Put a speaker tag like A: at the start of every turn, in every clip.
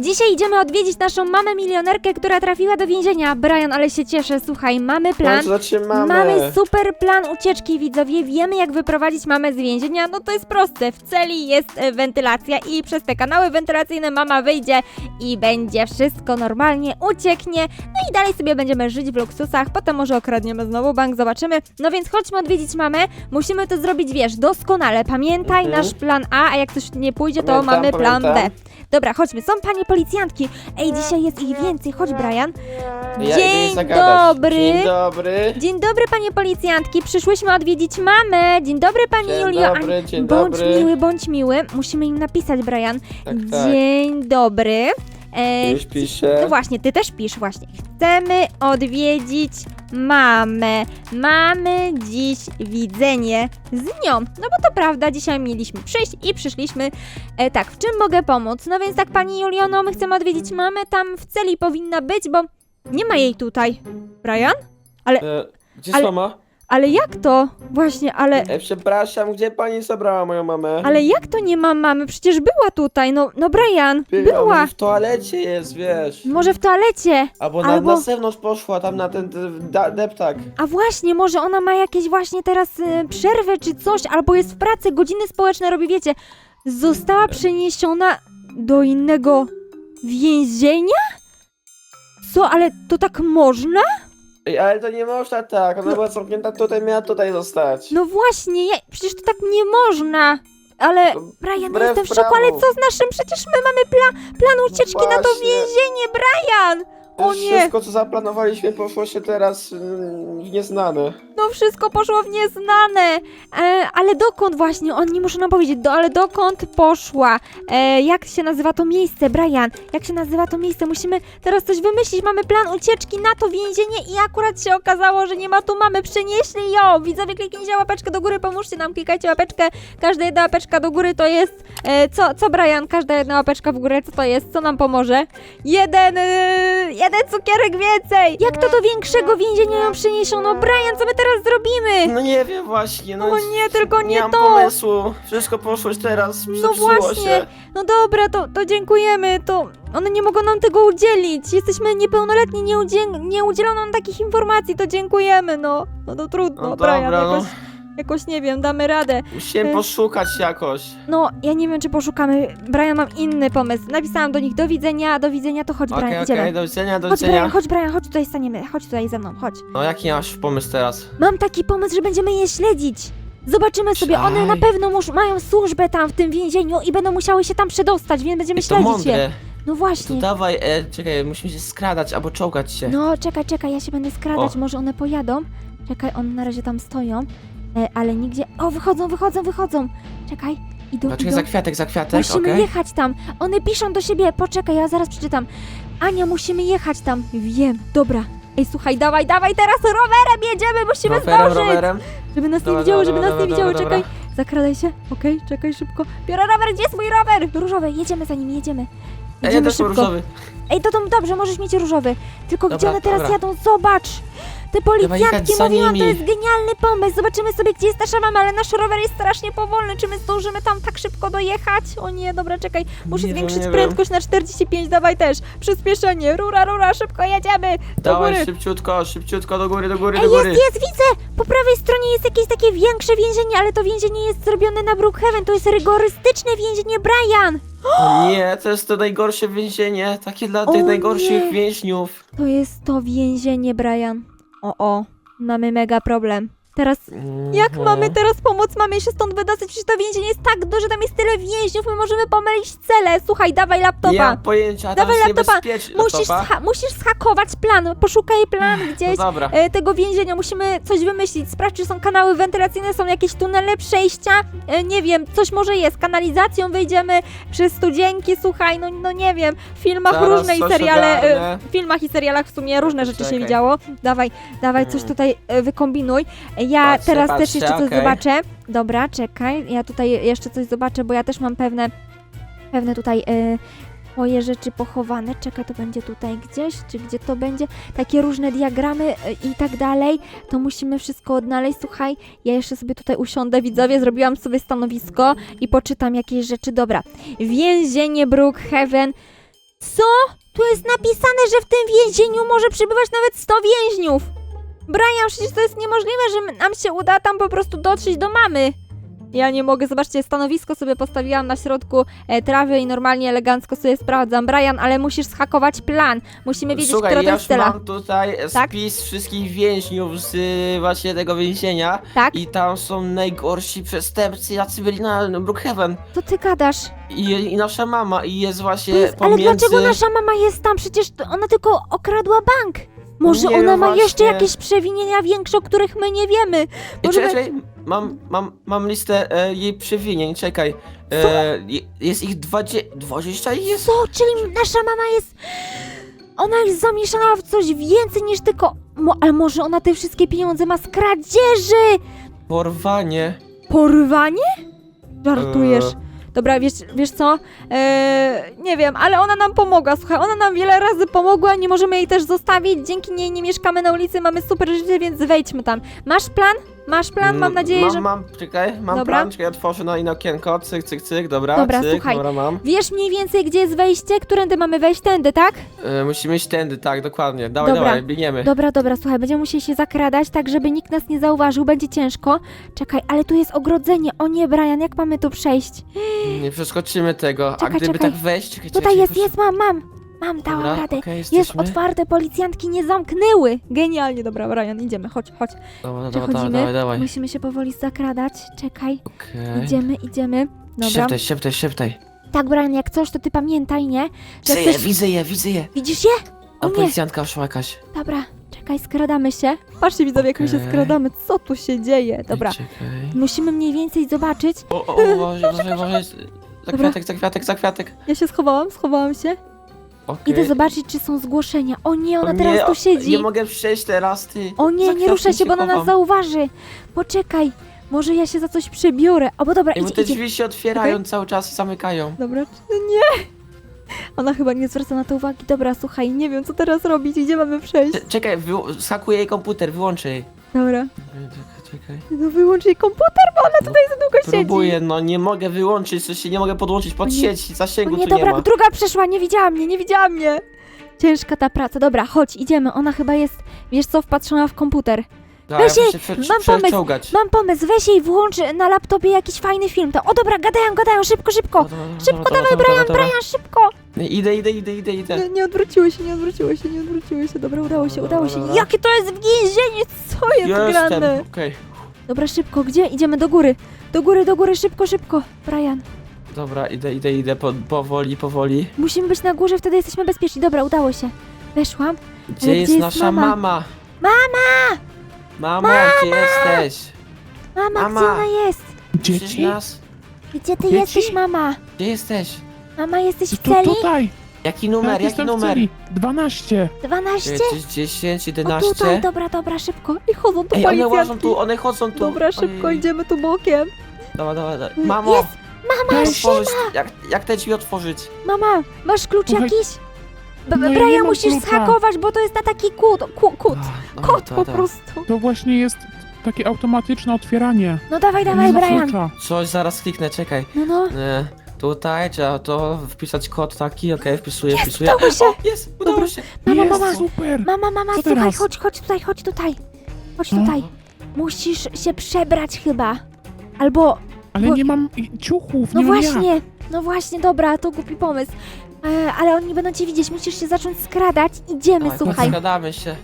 A: Dzisiaj idziemy odwiedzić naszą mamę milionerkę, która trafiła do więzienia. Brian, ale się cieszę, słuchaj, mamy plan.
B: Plan? zaczynamy.
A: Mamy super plan ucieczki, widzowie. Wiemy, jak wyprowadzić mamę z więzienia. No to jest proste. W celi jest e, wentylacja i przez te kanały wentylacyjne mama wyjdzie i będzie wszystko normalnie, ucieknie. No i dalej sobie będziemy żyć w luksusach. Potem może okradniemy znowu bank, zobaczymy. No więc chodźmy odwiedzić mamę. Musimy to zrobić, wiesz, doskonale. Pamiętaj
B: Mhm.
A: nasz plan A, a jak coś nie pójdzie, to
B: Pamiętam,
A: mamy plan
B: pamiętam.
A: B. Dobra, chodźmy. Są panie policjantki. Ej, dzisiaj jest ich więcej. Chodź, Brian.
B: Ja idę jej
A: Dzień
B: zagadać.
A: dobry.
B: Dzień dobry.
A: Dzień dobry, panie policjantki. Przyszłyśmy odwiedzić mamę. Dzień dobry, pani
B: Dzień
A: Julio.
B: dobry, dzień
A: bądź
B: dobry.
A: miły, bądź miły. Musimy im napisać, Brian.
B: Tak, tak.
A: Dzień dobry. E,
B: Już piszę.
A: no właśnie, ty też pisz, właśnie. Chcemy odwiedzić mamę. Mamy dziś widzenie z nią. No bo to prawda, dzisiaj mieliśmy przyjść i przyszliśmy. E, tak, w czym mogę pomóc? No więc tak, pani Juliono, my chcemy odwiedzić mamę. Tam w celi powinna być, bo nie ma jej tutaj. Brian?
B: E, gdzie
A: ale-
B: jest mama?
A: Ale jak to? Właśnie, ale...
B: E, przepraszam, gdzie pani zabrała moją mamę?
A: Ale jak to nie ma mamy? Przecież była tutaj, no, no Brian,
B: Była,
A: była.
B: może w toalecie jest, wiesz.
A: Może w toalecie.
B: Albo na,
A: albo-
B: na zewnątrz poszła, tam na ten, da, deptak.
A: A właśnie, może ona ma jakieś właśnie teraz y, przerwę czy coś, albo jest w pracy, godziny społeczne robi, wiecie. Została przeniesiona do innego więzienia? Co, ale to tak można?
B: Ej, ale to nie można tak, ona była zamknięta tutaj, miała tutaj zostać.
A: No właśnie, ja, przecież to tak nie można. Ale,
B: To
A: Brian,
B: wbrew
A: jestem w szoku, ale
B: prawu.
A: co z naszym? Przecież my mamy pla, plan ucieczki na to
B: właśnie.
A: więzienie, Brian! O nie!
B: Wszystko, co zaplanowaliśmy, poszło się teraz mm, w nieznane.
A: No wszystko poszło w nieznane. E, ale dokąd właśnie? On nie muszę nam powiedzieć, do, ale dokąd poszła? E, jak się nazywa to miejsce, Brian? Jak się nazywa to miejsce? Musimy teraz coś wymyślić. Mamy plan ucieczki na to więzienie i akurat się okazało, że nie ma tu mamy. Przenieśli ją. Widzowie, kliknijcie łapeczkę do góry, pomóżcie nam, klikajcie łapeczkę. Każda jedna łapeczka do góry to jest... E, co, co, Brian? Każda jedna łapeczka w górę, co to jest? Co nam pomoże? Jeden... E, jeden cukierek więcej! Jak to do większego więzienia ją przeniesiono? Brian, co my teraz zrobimy?
B: No nie wiem właśnie, no.
A: O nie, tylko nie
B: mam
A: to.
B: pomysłu. Wszystko poszło już teraz,
A: No
B: zepsuło
A: właśnie.
B: się.
A: No dobra, to, to dziękujemy, to one nie mogą nam tego udzielić. Jesteśmy niepełnoletni, nie, udziel, nie udzielono nam takich informacji, to dziękujemy, no. No to trudno,
B: No
A: Brian,
B: dobra, no.
A: jakoś, jakoś nie wiem, damy radę.
B: Musimy
A: Y-
B: poszukać jakoś.
A: No, ja nie wiem, czy poszukamy. Brian, mam inny pomysł. Napisałam do nich do widzenia, do widzenia, to chodź, Brian,
B: okej,
A: idziemy.
B: do widzenia, do
A: Chodź,
B: widzenia.
A: Brian, chodź, Brian, chodź tutaj staniemy, chodź tutaj ze mną, chodź.
B: No jaki masz pomysł teraz?
A: Mam taki pomysł, że będziemy je śledzić. Zobaczymy sobie, one na pewno mus- mają służbę tam w tym więzieniu i będą musiały się tam przedostać, więc będziemy
B: to
A: śledzić
B: mądre.
A: je. No
B: To
A: właśnie.
B: dawaj, e, czekaj, musimy się skradać albo czołgać się.
A: No, czekaj, czekaj, ja się będę skradać,
B: O.
A: może one pojadą. Czekaj, one na razie tam stoją, e, ale nigdzie... O, wychodzą, wychodzą, wychodzą. Czekaj, idą, idą.
B: za kwiatek, za kwiatek,
A: Musimy
B: okej?
A: jechać tam. One piszą do siebie, poczekaj, ja zaraz przeczytam. Ania, musimy jechać tam. Wiem, dobra. Ej, słuchaj, dawaj, dawaj, teraz rowerem jedziemy, musimy
B: Rowerem,
A: zdążyć.
B: rowerem.
A: Żeby nas nie
B: Dobra,
A: widziały,
B: dobra,
A: żeby nas nie
B: dobra,
A: widziały,
B: dobra,
A: czekaj. Zakradaj się, okej, czekaj szybko. Biorę rower, gdzie jest mój rower? Różowy, jedziemy za nim, jedziemy.
B: Ej, ja
A: Jedziemy
B: też mam
A: szybko.
B: różowy.
A: Ej, to, to dobrze, możesz mieć różowy. Tylko gdzie
B: Dobra,
A: one teraz
B: dobra.
A: jadą? Zobacz! Te policjantki
B: jechać za
A: mówiłam, to
B: nimi.
A: jest genialny pomysł. Zobaczymy sobie, gdzie jest nasza mama, ale nasz rower jest strasznie powolny. Czy my zdążymy tam tak szybko dojechać? O nie, dobra, czekaj. Muszę
B: Nie wiem,
A: zwiększyć
B: nie
A: prędkość na 45, dawaj też. Przyspieszenie, rura, rura, szybko jedziemy. Do
B: Dawaj
A: góry.
B: szybciutko, szybciutko, do góry, do góry,
A: Ej,
B: do góry.
A: jest, jest, widzę! Po prawej stronie jest jakieś takie większe więzienie, ale to więzienie jest zrobione na Brookhaven. To jest rygorystyczne więzienie, Brian!
B: O nie, to jest to najgorsze więzienie, takie dla
A: O
B: tych najgorszych
A: nie.
B: więźniów.
A: To jest to więzienie, Brian. O, o, mamy mega problem. Teraz Jak
B: Mhm.
A: mamy teraz pomóc mamie się stąd wydostać? Przecież to więzienie jest tak duże, tam jest tyle więźniów, my możemy pomylić cele. Słuchaj, dawaj laptopa.
B: Nie mam pojęcia, tam
A: Dawaj
B: jest
A: laptopa. Musisz,
B: Laptopa?
A: scha- musisz schakować plan, poszukaj plan gdzieś
B: No dobra.
A: e, tego więzienia, musimy coś wymyślić, sprawdź, czy są kanały wentylacyjne, są jakieś tunele, przejścia, e, nie wiem, coś może jest, kanalizacją wyjdziemy, przez studzienki, słuchaj, no, no nie wiem, w filmach
B: Zaraz
A: różne i
B: coś
A: seriale, e,
B: ogarnę.
A: w filmach i serialach w sumie różne rzeczy się
B: Czekaj.
A: widziało. Dawaj, dawaj, coś
B: Mm.
A: tutaj e, wykombinuj. Ja
B: Patrzę,
A: teraz też
B: patrzę,
A: jeszcze coś
B: okej.
A: zobaczę. Dobra, czekaj, ja tutaj jeszcze coś zobaczę, bo ja też mam pewne, pewne tutaj e, moje rzeczy pochowane. Czekaj, to będzie tutaj gdzieś, czy gdzie to będzie? Takie różne diagramy e, i tak dalej. To musimy wszystko odnaleźć. Słuchaj, ja jeszcze sobie tutaj usiądę, widzowie, zrobiłam sobie stanowisko i poczytam jakieś rzeczy. Dobra, więzienie Brookhaven. Co? Tu jest napisane, że w tym więzieniu może przybywać nawet 100 więźniów. Brian, przecież to jest niemożliwe, że nam się uda tam po prostu dotrzeć do mamy. Ja nie mogę, zobaczcie, stanowisko sobie postawiłam na środku e, trawy i normalnie elegancko sobie sprawdzam. Brian, ale musisz schakować plan. Musimy wiedzieć,
B: Słuchaj,
A: która to
B: ja
A: jest
B: już
A: cela.
B: mam tutaj
A: Tak?
B: spis wszystkich więźniów z y, właśnie tego więzienia
A: Tak?
B: i tam są najgorsi przestępcy, jacy byli na Brookhaven.
A: To ty gadasz.
B: I, I nasza mama i jest
A: To
B: właśnie
A: jest, ale
B: pomiędzy...
A: dlaczego nasza mama jest tam? Przecież to ona tylko okradła bank. Może
B: Nie
A: ona ma jeszcze
B: właśnie.
A: jakieś przewinienia większe, o których my nie wiemy.
B: Ej,
A: Możemy...
B: Czekaj, czekaj, mam, mam, mam listę e, jej przewinień, czekaj. E, je- jest ich 20, 20 i jest...
A: Co? Czyli nasza mama jest... Ona jest zamieszana w coś więcej niż tylko... Mo, ale może ona te wszystkie pieniądze ma z kradzieży?
B: Porwanie.
A: Porwanie? Żartujesz.
B: Eee.
A: Dobra, wiesz, wiesz co? Eee, nie wiem, ale ona nam pomogła, słuchaj, ona nam wiele razy pomogła, nie możemy jej też zostawić, dzięki niej nie mieszkamy na ulicy, mamy super życie, więc wejdźmy tam. Masz plan? Masz plan? Mam
B: Mm,
A: nadzieję,
B: mam,
A: że...
B: Mam, czekaj, mam
A: Dobra.
B: plan, czekaj, otworzę na inne okienko, cyk, cyk, cyk, dobra,
A: Dobra,
B: cyk,
A: słuchaj.
B: dobra, mam.
A: Wiesz mniej więcej, gdzie jest wejście? Którędy mamy wejść? Tędy, tak?
B: E, musimy iść tędy, tak, dokładnie. Dawaj,
A: Dobra.
B: dawaj, biegniemy.
A: Dobra, dobra, słuchaj, będziemy musieli się zakradać, tak żeby nikt nas nie zauważył, będzie ciężko. Czekaj, ale tu jest ogrodzenie, o nie, Brian, jak mamy tu przejść?
B: Nie przeskoczymy tego, a
A: Czekaj,
B: gdyby
A: czekaj.
B: tak wejść... Czekaj,
A: Tutaj
B: czekaj,
A: jest, jest, mam, mam! Mam, dałam
B: Dobra,
A: radę.
B: okej,
A: Jest
B: jesteśmy.
A: otwarte, policjantki nie zamknęły. Genialnie, dobra, Brian, idziemy, chodź, chodź.
B: Dobra, dawaj,
A: Przechodzimy.
B: dawaj, dawaj.
A: Musimy się powoli zakradać. Czekaj,
B: Okej.
A: idziemy, idziemy. Dobra.
B: Szeptaj, szeptaj, szeptaj.
A: Tak, Brian, jak coś, to ty pamiętaj, nie? Że
B: Widzę je,
A: chcesz...
B: widzę je, widzę je.
A: Widzisz je?
B: A
A: O nie.
B: policjantka szła jakaś.
A: Dobra, czekaj, skradamy się. Patrzcie, widzowie, jak my się
B: Okej.
A: skradamy. Co tu się dzieje? Dobra,
B: Czekaj.
A: musimy mniej więcej zobaczyć.
B: O, o, o, uważaj, uważaj, uważaj. Za
A: Dobra.
B: kwiatek, za kwiatek, za kwiatek.
A: Ja się schowałam, schowałam się.
B: Okej.
A: Idę zobaczyć, czy są zgłoszenia. O nie, ona
B: O
A: teraz
B: nie,
A: tu
B: o-
A: siedzi.
B: Nie mogę przejść teraz, ty.
A: O nie,
B: Za
A: nie ruszaj
B: kwiatkiem
A: się, bo ona nas
B: chowam.
A: zauważy. Poczekaj, może ja się za coś przebiorę. O, bo dobra,
B: Ej, bo
A: idź,
B: te drzwi się otwierają cały czas i zamykają.
A: Dobra, czy nie? Ona chyba nie zwraca na to uwagi. Dobra, słuchaj, nie wiem, co teraz robić, gdzie mamy przejść.
B: Cze- Czekaj, wy- jej komputer, wyłączę jej.
A: Dobra,
B: Czekaj,
A: no wyłącz jej komputer, bo ona tutaj za długo siedzi.
B: Próbuję, no nie mogę wyłączyć, coś się nie mogę podłączyć pod
A: nie.
B: sieć,
A: O
B: zasięgu
A: nie,
B: tu
A: dobra,
B: nie ma.
A: druga przeszła, nie widziała mnie, nie widziała mnie. Ciężka ta praca. Dobra, chodź, idziemy. Ona chyba jest, wiesz co, wpatrzona w komputer.
B: Da,
A: weź
B: ja
A: jej, mam pomysł,
B: przeczołgać.
A: Mam pomysł, weź jej włącz na laptopie jakiś fajny film. To, o dobra, gadają, gadają, szybko, szybko.
B: Dobra, dobra,
A: Szybko,
B: dobra,
A: dawaj,
B: dobra,
A: Brian,
B: dobra,
A: Brian, szybko.
B: dobra. Idę, idę, idę, idę, idę.
A: Nie, nie odwróciły się, nie odwróciły się, nie odwróciły się. Dobra, udało się,
B: Dobra,
A: udało
B: dobra,
A: się.
B: dobra.
A: Jakie to jest więzienie, co jest
B: Jestem,
A: grane?
B: okej.
A: Dobra, szybko, gdzie? Idziemy do góry. Do góry, do góry, szybko, szybko. Brian,
B: Dobra, idę, idę, idę, po, powoli, powoli.
A: musimy być na górze, wtedy jesteśmy bezpieczni. Dobra, udało się. Weszłam.
B: Gdzie jest
A: jest
B: nasza
A: mama?
B: mama?
A: Mama!
B: Mamo, gdzie jesteś?
A: Mama,
B: Mama.
A: gdzie ona jest?
B: Słyszysz
C: Dzieci?
B: nas?
A: Gdzie ty
C: Dzieci?
A: jesteś, mama?
B: Gdzie jesteś?
A: Mama, jesteś w
C: To
A: celi?
C: tutaj!
B: Jaki numer,
C: tak,
B: jaki
C: jestem w
B: numer?
C: celi. 12.
A: 12?
B: Jesteś 10,
A: O
B: 11?
A: tutaj, dobra, dobra, szybko. I chodzą tu
B: Ej, one łażą
A: policjantki.
B: tu, one chodzą tu.
A: Dobra, szybko,
B: Ojej.
A: idziemy tu bokiem.
B: Dawaj, dawaj, dawaj. Mamo!
A: Jest, mama,
C: Cześć.
B: otworzyć, jak, jak te drzwi otworzyć?
A: Mama, masz klucz
C: Słuchaj,
A: jakiś? B-
C: no ja
A: Brian,
C: nie mam
A: musisz
C: klucza.
A: schakować, bo to jest na taki kut, ku, kut, kot
B: dobra,
A: po
B: dobra.
A: prostu.
C: To właśnie jest takie automatyczne otwieranie.
A: No dawaj,
C: Nie
A: dawaj,
C: ma
A: Brian.
C: klucza.
B: Coś, zaraz kliknę, czekaj.
A: No, no.
B: E, tutaj trzeba to wpisać kod taki, okej, wpisuję, wpisuję.
A: udało się.
B: O, jest, udało
A: Dobra.
B: się.
A: Mama,
C: jest,
A: mama.
C: super!
A: Mama, mama,
C: Co
A: słuchaj,
C: teraz?
A: chodź, chodź tutaj, chodź tutaj. Chodź
C: No.
A: tutaj. Musisz się przebrać chyba. Albo,
C: Ale
A: Bo-
C: nie mam i- ciuchów,
A: no
C: nie mam jak.
A: właśnie, no właśnie, dobra, to głupi pomysł. E, ale oni będą cię widzieć, musisz się zacząć skradać. Idziemy,
B: Dawaj,
A: słuchaj.
B: Skradamy się.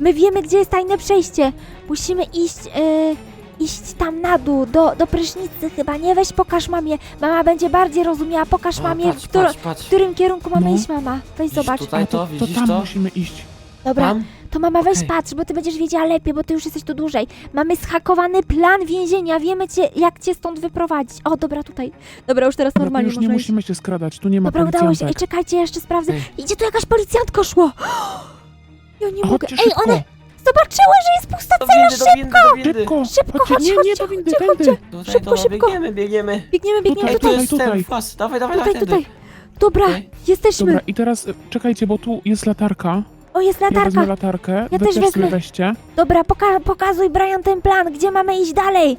A: My wiemy, gdzie jest tajne przejście. Musimy iść, e, iść tam na dół, do, do prysznicy chyba. Nie, weź pokaż mamie. Mama będzie bardziej rozumiała. Pokaż
B: O,
A: mamie,
B: patrz,
A: w, którą,
B: patrz,
A: w
B: patrz.
A: którym kierunku mamy
C: No.
A: iść, mama. Weź
B: Widzisz
A: zobacz.
B: tutaj
C: A
B: to,
C: to, to
B: widzisz
C: tam
B: to?
C: musimy iść.
A: Dobra,
B: Tam?
A: to mama weź
B: Okej.
A: patrz, bo ty będziesz wiedziała lepiej, bo ty już jesteś tu dłużej. Mamy schakowany plan więzienia, wiemy cię, jak cię stąd wyprowadzić. O, dobra, tutaj. Dobra, już teraz
C: Dobra, to
A: normalnie
C: już nie
A: można iść.
C: musimy się skradać, tu nie ma
A: Dobra, udało się. Ej,
C: policjantek.
A: czekajcie, jeszcze sprawdzę.
B: Ej.
A: Idzie tu jakaś policjantka szło. Ja nie mogę.
C: Chodźcie
A: Ej,
C: szybko,
A: one zobaczyły, że jest pusta
B: Do
A: cela.
B: windy, do windy, do windy.
C: szybko!
A: Szybko,
C: chodźcie.
A: chodź,
C: nie, nie,
A: chodźcie,
C: do windy,
A: chodźcie,
C: tędy.
A: chodźcie.
B: Tutaj,
A: Szybko,
B: dobra,
A: szybko.
B: biegniemy, biegniemy.
A: Biegniemy, biegniemy
B: Ej,
C: Tutaj,
B: tu
A: tutaj.
B: jest dawaj, dawaj,
A: Tutaj,
B: dawaj,
A: tutaj.
B: tędy.
A: Dobra,
B: Okej.
A: jesteśmy.
C: Dobra, i teraz e, czekajcie, bo tu jest latarka.
A: O, jest
C: Ja wezmę
A: latarka.
C: latarkę,
A: Ja
C: wy
A: też
C: też
A: wezmę.
C: weźcie.
A: Dobra, poka pokazuj Brian ten plan, gdzie mamy iść dalej.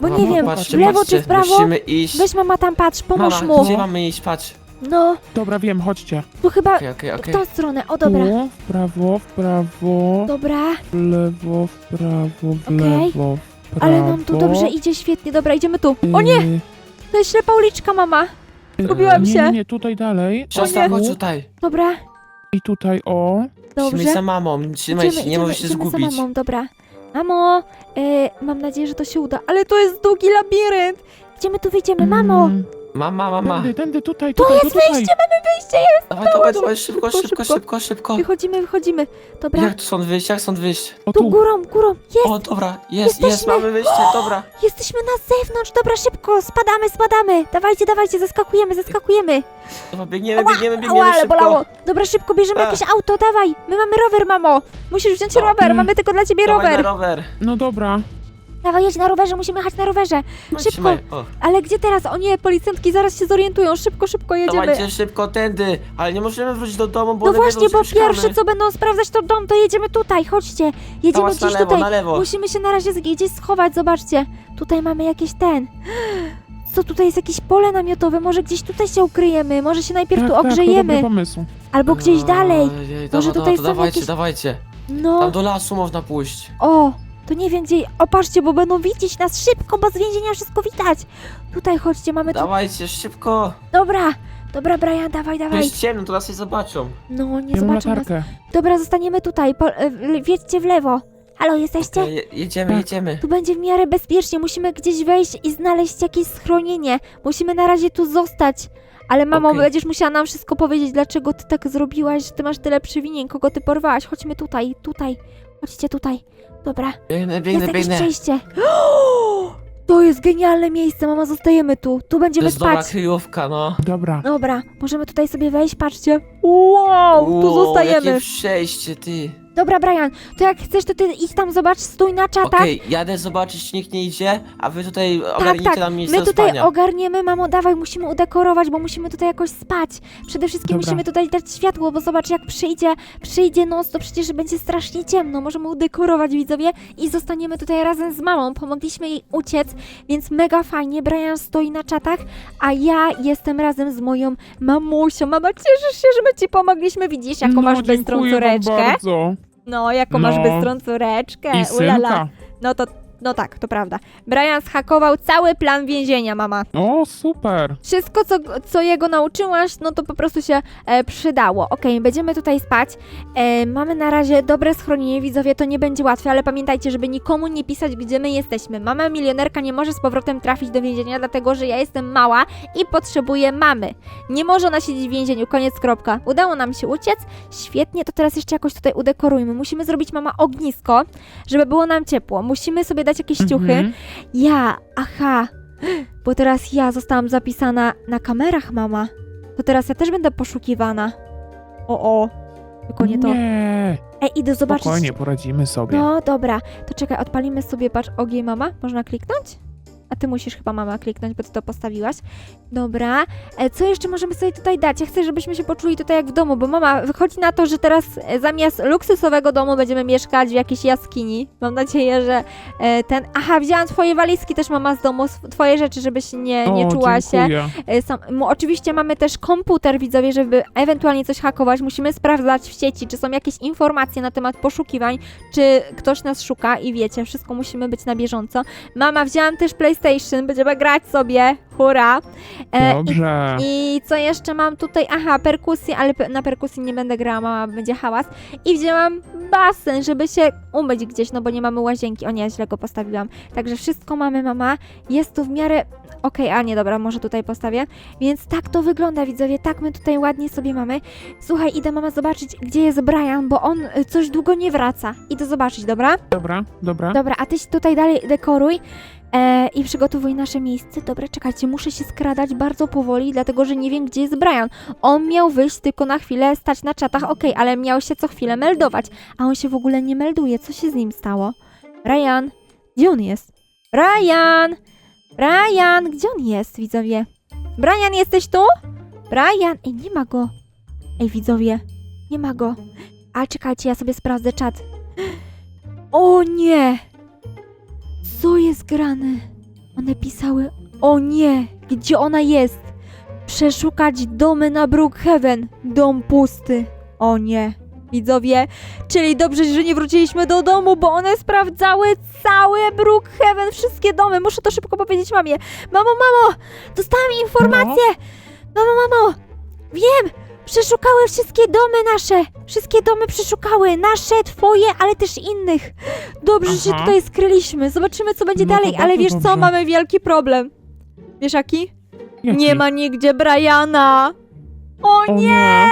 A: Bo nie
B: Mamo,
A: wiem,
B: patrzcie,
A: w lewo
B: patrzcie,
A: czy w prawo.
B: Musimy iść.
A: Weź mama tam patrz, pomóż
B: Mama,
A: mu.
B: gdzie mamy iść, patrz.
A: No,
C: Dobra, wiem, chodźcie.
A: tu chyba
B: Okej, okej,
A: w
B: okej.
A: tą stronę. O, dobra.
C: Tu, w prawo, w prawo,
A: Dobra,
C: w lewo, w prawo, w
A: Okej.
C: lewo, w prawo.
A: ale nam tu dobrze idzie, świetnie. Dobra, idziemy tu. O nie,
C: Yy,
A: to jest ślepa uliczka, mama. Zgubiłam
C: nie,
A: się.
C: Nie, nie, tutaj dalej.
B: Siostra,
C: Tu
B: chodź tutaj.
A: Dobra,
C: I tutaj, o.
B: Musimy
A: dobrze.
B: za mamą, trzymaj się, nie możesz się
A: idziemy
B: zgubić.
A: za mamą, dobra. Mamo, e, mam nadzieję, że to się uda, ale to jest długi labirynt. Gdzie my tu wyjdziemy, mamo?
C: Mm,
B: Mama, mama.
C: Tędy, tędy, tutaj,
A: Tu
C: tutaj,
A: jest
C: tutaj.
A: wyjście, mamy wyjście, jest.
B: Dawaj, dawaj, dawaj,
A: Szybko,
B: szybko, szybko,
A: szybko.
B: szybko.
A: Wychodzimy, wychodzimy. Dobra,
B: Jak tu stąd wyjść, jak stąd wyjść?
C: O
A: tu
C: tu.
A: górą, górą. Jest,
B: O, dobra, jest, jest,
A: Jesteśmy.
B: mamy wyjście, dobra.
A: jesteśmy na zewnątrz. Dobra, szybko, spadamy, spadamy. Dawajcie, dawajcie, zaskakujemy, zaskakujemy.
B: Dobra, biegniemy, biegniemy, biegniemy
A: ale
B: szybko.
A: bolało. Dobra, szybko, bierzemy
B: A.
A: jakieś auto, dawaj. My mamy rower, mamo. Musisz wziąć rower, mamy tylko dla ciebie
B: Dawaj
A: rower.
B: rower.
C: No dobra.
A: Dawaj, jedź na rowerze, musimy jechać na rowerze.
B: No,
A: Szybko.
B: trzymaj. O,
A: Ale gdzie teraz? O nie, policjantki zaraz się zorientują. Szybko, szybko jedziemy.
B: dawajcie szybko tędy, ale nie możemy wrócić do domu, bo
A: No
B: one
A: właśnie,
B: wiedzą,
A: bo
B: że mieszkamy.
A: pierwsze co będą sprawdzać to dom, to jedziemy tutaj, chodźcie. Jedziemy
B: Dawaj,
A: gdzieś
B: na lewo,
A: tutaj.
B: na lewo.
A: Musimy się na razie z- gdzieś schować, zobaczcie. Tutaj mamy jakieś ten. Co tutaj jest jakieś pole namiotowe? Może gdzieś tutaj się ukryjemy, może się najpierw
C: tak,
A: tu
C: tak, to
A: ogrzejemy,
C: dobry pomysł.
A: albo gdzieś dalej.
B: Ojej,
A: Może
B: dobra,
A: tutaj
B: to
A: są
B: dawajcie,
A: jakieś-
B: dawajcie.
A: No,
B: Tam do lasu można pójść.
A: o, to nie wiem gdzie. Opatrzcie, bo będą widzieć nas szybko, bo z więzienia wszystko widać. Tutaj chodźcie, mamy tu.
B: Dawajcie, szybko.
A: Dobra, dobra, Brian, dawaj,
B: To
A: dawaj.
B: jest ciemno, to nas nie zobaczą.
A: No, nie
C: Ja mam
A: zobaczą nas.
C: latarkę.
A: Dobra, zostaniemy tutaj. Po, e, w- wiedźcie w lewo. Halo, jesteście?
B: Je- jedziemy,
C: Tak.
B: jedziemy.
A: Tu będzie w miarę bezpiecznie. Musimy gdzieś wejść i znaleźć jakieś schronienie. Musimy na razie tu zostać. Ale mamo,
B: Okej.
A: będziesz musiała nam wszystko powiedzieć, dlaczego ty tak zrobiłaś, że ty masz tyle przewinień, kogo ty porwałaś. Chodźmy tutaj, tutaj. Chodźcie tutaj. Dobra,
B: Biegnę,
A: jest
B: biegnę,
A: jakieś
B: biegnę.
A: przejście. To jest genialne miejsce, mama, zostajemy tu. Tu
B: To
A: będziemy
B: jest dobra
A: spać.
B: kryjówka, no.
C: Dobra.
A: Dobra, możemy tutaj sobie wejść, patrzcie. Wow, tu
B: Wow,
A: zostajemy.
B: Jakie przejście, ty.
A: Dobra, Brian, to jak chcesz, to ty idź tam, zobacz, stój na czatach.
B: Okej, jadę zobaczyć, czy nikt nie idzie, a wy tutaj ogarnijcie
A: tak.
B: nam miejsce
A: My
B: do
A: tutaj
B: spania.
A: ogarniemy, mamo, dawaj, musimy udekorować, bo musimy tutaj jakoś spać. Przede wszystkim
C: Dobra.
A: musimy tutaj dać światło, bo zobacz, jak przyjdzie, przyjdzie noc, to przecież będzie strasznie ciemno. Możemy udekorować, widzowie, i zostaniemy tutaj razem z mamą. Pomogliśmy jej uciec, więc mega fajnie. Brian stoi na czatach, a ja jestem razem z moją mamusią. Mama, cieszysz się, że my ci pomogliśmy? Widzisz, jaką
C: no,
A: masz bystrą
C: dziękuję wam
A: córeczkę?
C: bardzo.
A: No, jaką masz
C: No.
A: bystrą córeczkę.
C: I
A: Ulala.
C: synka.
A: No to, no tak, to prawda. Brian zhakował cały plan więzienia, mama.
C: O, super.
A: Wszystko, co, co jego nauczyłaś, no to po prostu się e, przydało. Okej, będziemy tutaj spać. E, mamy na razie dobre schronienie, widzowie, to nie będzie łatwe, ale pamiętajcie, żeby nikomu nie pisać, gdzie my jesteśmy. Mama milionerka nie może z powrotem trafić do więzienia, dlatego że ja jestem mała i potrzebuję mamy. Nie może ona siedzieć w więzieniu, koniec, kropka. Udało nam się uciec, świetnie, to teraz jeszcze jakoś tutaj udekorujmy. Musimy zrobić, mama, ognisko, żeby było nam ciepło. Musimy sobie dać jakieś ciuchy.
C: Mhm.
A: Ja, aha, bo teraz ja zostałam zapisana na kamerach, mama. To teraz ja też będę poszukiwana. O, o, tylko nie to.
C: Nie.
A: Ej, idę zobaczyć.
C: Spokojnie, poradzimy sobie.
A: No dobra, to czekaj, odpalimy sobie, patrz, ogień, mama. Można kliknąć? A ty musisz chyba mama kliknąć, bo ty to postawiłaś. Dobra. E, co jeszcze możemy sobie tutaj dać? Ja chcę, żebyśmy się poczuli tutaj jak w domu, bo mama, wychodzi na to, że teraz e, zamiast luksusowego domu będziemy mieszkać w jakiejś jaskini. Mam nadzieję, że e, ten... Aha, wzięłam twoje walizki też mama z domu, twoje rzeczy, żebyś nie, nie
C: o,
A: czuła się.
C: dziękuję.
A: E, Sam, oczywiście mamy też komputer, widzowie, żeby ewentualnie coś hakować. Musimy sprawdzać w sieci, czy są jakieś informacje na temat poszukiwań, czy ktoś nas szuka i wiecie, wszystko musimy być na bieżąco. Mama, wzięłam też PlayStation, będziemy grać sobie, hurra. E, i,
C: Dobrze.
A: I co jeszcze mam tutaj? Aha, perkusję, ale pe- na perkusji nie będę grała, mama, będzie hałas. I wzięłam basen, żeby się umyć gdzieś, no bo nie mamy łazienki. O nie, źle go postawiłam. Także wszystko mamy, mama. Jest tu w miarę... Okej, a nie, dobra, może tutaj postawię. Więc tak to wygląda, widzowie, tak my tutaj ładnie sobie mamy. Słuchaj, idę mama zobaczyć, gdzie jest Brian, bo on y, coś długo nie wraca. Idę zobaczyć, dobra?
C: Dobra, dobra.
A: Dobra, a ty się tutaj dalej dekoruj e, i przygotowuj nasze miejsce. Dobra, czekajcie, muszę się skradać bardzo powoli, dlatego że nie wiem, gdzie jest Brian. On miał wyjść tylko na chwilę, stać na czatach, okej, ale miał się co chwilę meldować, a on się w ogóle nie melduje. Co się z nim stało? Brian, gdzie on jest? Brian! Brian, gdzie on jest, widzowie? Brian, jesteś tu? Brian, ej, nie ma go. Ej, widzowie, nie ma go. Ale czekajcie, ja sobie sprawdzę czat. O nie! Co jest grane? One pisały, o nie, gdzie ona jest? przeszukać domy na Brookhaven. Dom pusty. O nie. Widzowie, czyli dobrze, że nie wróciliśmy do domu, bo one sprawdzały całe Brookhaven, wszystkie domy. Muszę to szybko powiedzieć mamie. Mamo, mamo, dostałam informację. Mamo, mamo, wiem, przeszukały wszystkie domy nasze. Wszystkie domy przeszukały, nasze, twoje, ale też innych. Dobrze, że się
C: Aha.
A: tutaj skryliśmy. Zobaczymy, co będzie
C: No to
A: dalej, ale
C: bardzo
A: wiesz co,
C: dobrze.
A: mamy wielki problem. Wiesz jaki?
C: Jaki?
A: Nie ma nigdzie Briana. O
C: O
A: nie!
C: nie.